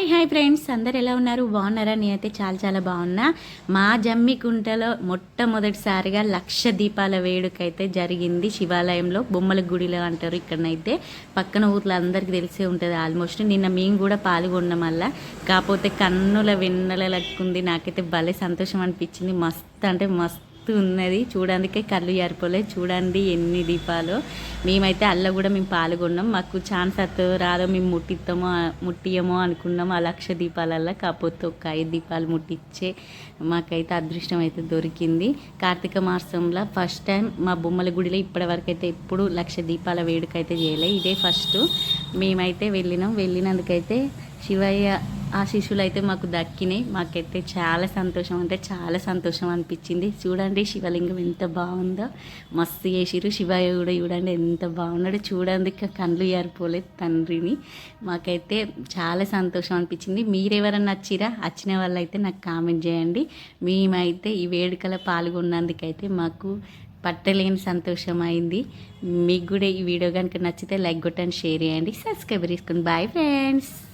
Hi hi friends. అందరు ఎలా ఉన్నారు? బాగున్నారా? నేనైతే చాలా చాలా బాగున్నా. మా జమ్మికుంటలో మొట్టమొదటిసారిగా లక్ష దీపాల వేడుక అయితే జరిగింది. శివాలయంలో బొమ్మల గుడిలో అంటారు ఇక్కడనైతే. పక్కన ఊర్లో అందరికీ తెలిసే ఉంటుంది ఆల్మోస్ట్. నిన్న మేము కూడా పాల్గొన్నాం వల్ల కాకపోతే కన్నుల వెన్నెల లక్కుంది. నాకైతే భలే సంతోషం అనిపించింది. మస్తు అంటే మస్తు ఉన్నది. చూడడానికే కళ్ళు ఎరపలే చూడండి ఎన్ని దీపాలు. మేమైతే అల్ల కూడా మేము పాల్గొన్నాం. మాకు ఛాన్స్ అత్తో రాదో. మేము ముట్టిస్తామో ముట్టియమో అనుకున్నాం. ఆ లక్ష దీపాలల్లో కాకపోతే ఒక ఐదు దీపాలు ముట్టించే మాకైతే అదృష్టం అయితే దొరికింది. కార్తీక మాసంలో ఫస్ట్ టైం మా బొమ్మల గుడిలో ఇప్పటివరకు అయితే ఎప్పుడు లక్ష దీపాల వేడుక అయితే చేయలే. ఇదే ఫస్ట్. మేమైతే వెళ్ళినాం. వెళ్ళినందుకైతే శివయ్య ఆశీస్సులు అయితే మాకు దక్కినాయి. మాకైతే చాలా సంతోషం. అంటే చాలా సంతోషం అనిపించింది. చూడండి శివలింగం ఎంత బాగుందో. మస్తు చేసిరు శివయ్య కూడా చూడండి ఎంత బాగున్నాడు. చూడండి కళ్ళు ఏరిపోలేదు తండ్రిని. మాకైతే చాలా సంతోషం అనిపించింది. మీరెవరన్నా వచ్చిరా వచ్చిన వాళ్ళైతే నాకు కామెంట్ చేయండి. మేమైతే ఈ వేడుకలో పాల్గొన్నందుకైతే మాకు పట్టలేని సంతోషం అయింది. మీకు కూడా ఈ వీడియో కనుక నచ్చితే లైక్ కొట్టండి షేర్ చేయండి. సబ్స్క్రైబ్ చేసుకోండి బాయ్ ఫ్రెండ్స్.